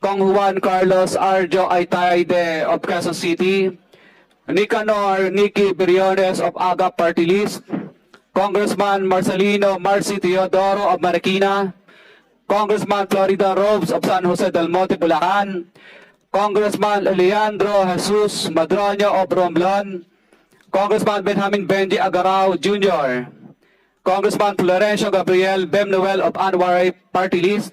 Kong Juan Carlos Arjo Aitaide of Quezon City, Nicanor Nicky Briones of Aga Party List, Congressman Marcelino Marcy Teodoro of Marikina, Congressman Florida Robes of San Jose del Monte, Bulacan, Congressman Leandro Jesus Madroño of Romblon, Congressman Benjamin Benji Agarao Jr., Congressman Florencio Gabriel Bem Noel of Anwaray Party List,